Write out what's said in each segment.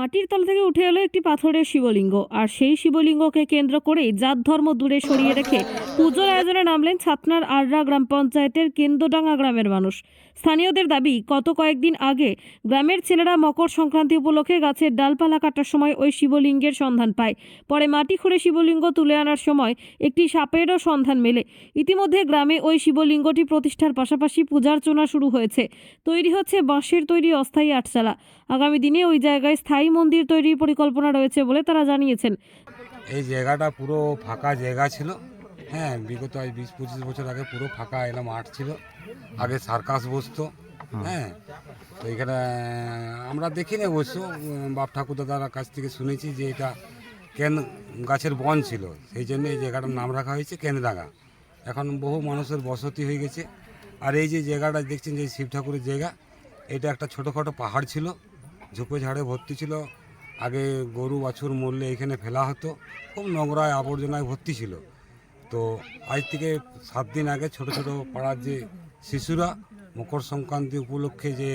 মাটির তল থেকে উঠে এলো একটি পাথরের শিবলিঙ্গ, আর সেই শিবলিঙ্গকে কেন্দ্র করেই জাত ধর্ম দূরে সরিয়ে রেখে পুজোর আয়োজনে নামলেন ছাতনার আররা গ্রাম পঞ্চায়েতের কেন্দ্রডাঙ্গা গ্রামের মানুষ। স্থানীয়দের দাবি, গত কয়েকদিন আগে গ্রামের ছেলেরা মকর সংক্রান্তি উপলক্ষে গাছের ডালপালা কাটার সময় ওই শিবলিঙ্গের সন্ধান পায়। পরে মাটি খুঁড়ে শিবলিঙ্গ তুলে আনার সময় একটি সাপেরও সন্ধান মেলে। ইতিমধ্যে গ্রামে ওই শিবলিঙ্গটি প্রতিষ্ঠার পাশাপাশি পূজার্চনা শুরু হয়েছে। তৈরি হচ্ছে বাঁশের তৈরি অস্থায়ী আটচালা। আগামী দিনে ওই জায়গায় স্থায়ী মন্দির তৈরির পরিকল্পনা রয়েছে বলে তারা জানিয়েছেন। এই জায়গাটা পুরো ফাঁকা জায়গা ছিল। হ্যাঁ বিগত আজ বিশ পঁচিশ বছর আগে পুরো ফাঁকা এলাম মাঠ ছিল। আগে সার্কাস বসতো। হ্যাঁ তো এখানে আমরা দেখিনি অবশ্য বাপ ঠাকুর দাদার কাছ থেকে শুনেছি যে এটা কেন গাছের বন ছিল। সেই জন্য এই জায়গাটার নাম রাখা হয়েছে কেন্দ্রাগা এখন বহু মানুষের বসতি হয়ে গেছে। আর এই যে জায়গাটা দেখছেন যে শিব ঠাকুরের জায়গা এটা একটা ছোটোখাটো পাহাড় ছিল। ঝোপে ঝাড়ে ভর্তি ছিল। আগে গরু, বাছুর, মরলে এখানে ফেলা হতো। খুব নোংরায় আবর্জনায় ভর্তি ছিল। তো আজ থেকে সাত দিন আগে ছোট ছোট পাড়ার যে শিশুরা মকর সংক্রান্তি উপলক্ষে যে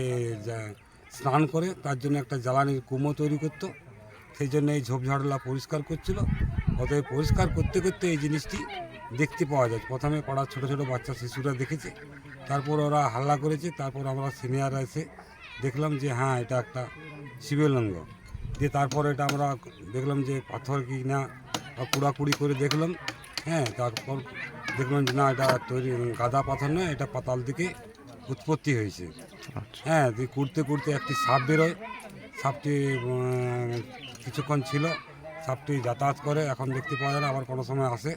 স্নান করে, তার জন্য একটা জ্বালানির কুমো তৈরি করতো। সেই জন্য এই ঝোপঝাড়লা পরিষ্কার করছিল। অতএব পরিষ্কার করতে করতে এই জিনিসটি দেখতে পাওয়া যায়। প্রথমে পাড়ার ছোট ছোট বাচ্চা শিশুরা দেখেছে। তারপর ওরা হাল্লা করেছে। তারপর আমরা সিনিয়ররা এসে দেখলাম যে হ্যাঁ এটা একটা শিবলিঙ্গ। দিয়ে তারপর এটা আমরা দেখলাম যে পাথর কি না বা কুড়াকুড়ি করে দেখলাম হ্যাঁ তারপর দেখলাম যে না এটা তৈরি গাদা পাথর নয় এটা পাতাল থেকে উৎপত্তি হয়েছে। হ্যাঁ দিয়ে কুড়তে কুড়তে একটি সাপ বেরোয়। সাপটি কিছুক্ষণ ছিল সাপটি যাতায়াত করে এখন দেখতে পাওয়া যায় না আবার কোনো সময় আসে।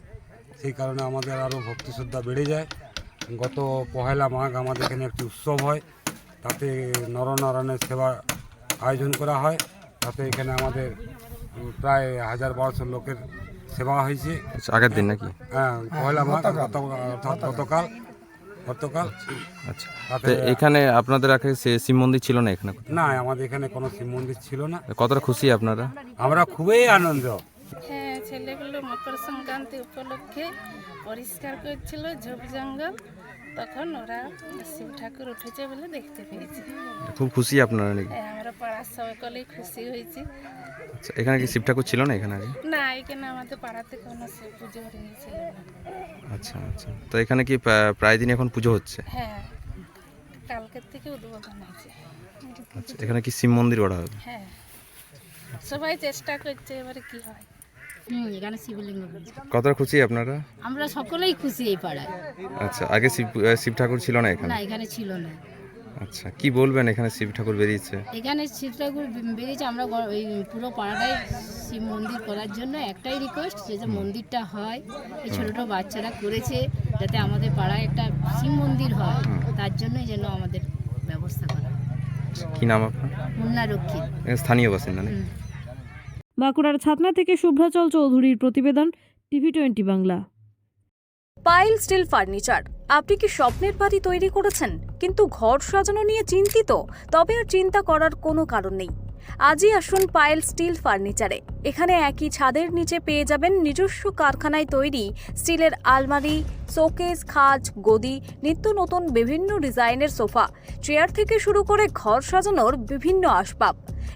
সেই কারণে আমাদের আরও ভক্তি শ্রদ্ধা বেড়ে যায়। গত পহেলা মাঘ আমাদের এখানে একটি উৎসব হয়। তাতে নরনারায়ণের সেবা আয়োজন করা হয়। তাতে এখানে আমাদের প্রায় হাজার বারোশো লোকের সেবা হয়েছে। আচ্ছা আগের দিন নাকি? হ্যাঁ অর্থাৎ গতকাল গতকাল। আচ্ছা তাতে এখানে আপনাদের আগে সে- শিব মন্দির ছিল না এখানে? না আমাদের এখানে কোনো শিব মন্দির ছিল না। কতটা খুশি আপনারা? আমরা খুবই আনন্দ। হ্যাঁ ছেলেগুলো মকর সংক্রান্তি উপলক্ষে পরিষ্কার করছিল ঝোপ জঙ্গল। তখন ওরা শিব ঠাকুর উঠেছে বলে দেখতে পেয়েছি। খুব খুশি আপনারা নাকি? হ্যাঁ, আমরা পাড়ার সকলেই খুশি হয়েছি। আচ্ছা এখানে কি শিব ঠাকুর ছিল না এখানে আগে? না এখানে আমাদের পাড়াতে কোনো শিব পুজো হয়েছিল না। আচ্ছা আচ্ছা। তো এখানে কি প্রা- প্রায় দিন এখন পুজো হচ্ছে? হ্যাঁ কালকের থেকে উদ্বোধন হয়েছে। আচ্ছা এখানে কি শিব মন্দির গড়া হবে? হ্যাঁ সবাই চেষ্টা করছে এবারে কি হয়। এখানে শিবলিঙ্গ। কতটা খুশি আপনারা? আমরা সকলেই খুশি এই পাড়ায়। আচ্ছা আগে শিব শিব ঠাকুর ছিল না এখানে? না এখানে ছিল না। আচ্ছা কি বলবেন এখানে শিব ঠাকুর বেরিয়েছে? এখানে শিব ঠাকুর বেরিয়েছে আমরা এই পুরো পাড়াটাই শিব মন্দির করার জন্য একটাই রিকোয়েস্ট যে যে মন্দিরটা হয় এই ছোটো ছোটো বাচ্চারা করেছে যাতে আমাদের পাড়ায় একটা শিব মন্দির হয় তার জন্যই যেন আমাদের ব্যবস্থা করা। কি নাম আপনার? মুন্না রক্ষিত স্থানীয় বাসিন্দা হুম। বাঁকুড়ার ছাতনা থেকে শুভ্রাচল চৌধুরীর প্রতিবেদন, টিভি টোয়েন্টি বাংলা। পাইল স্টিল ফার্নিচার। আপনি কি স্বপ্নের বাড়ি তৈরি করেছেন? কিন্তু ঘর সাজানো নিয়ে চিন্তিত, তবে আর চিন্তা করার কোনো কারণ নেই। আজই আসুন পায়েল স্টিল ফার্নিচারে। এখানে একই ছাদের নিচে পেয়ে যাবেন নিজস্ব কারখানায় তৈরি স্টিলের আলমারি, শোকেস, খাজ, গদি, নিত্য নতুন বিভিন্ন ডিজাইনের সোফা। চেয়ার থেকে শুরু করে ঘর সাজানোর বিভিন্ন আসবাব।